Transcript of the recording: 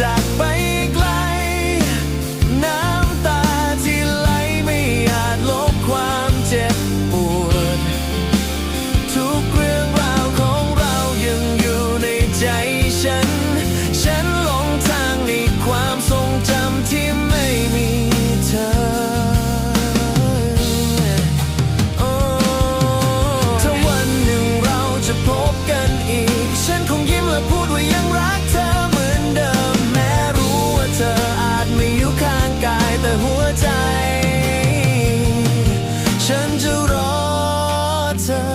จากไปไกล น้ำตาที่ไหลไม่อาจลบความเจ็บปวด ทุกเรื่องราวของเรายังอยู่ในใจฉัน ใจ ฉันจะรอเธอ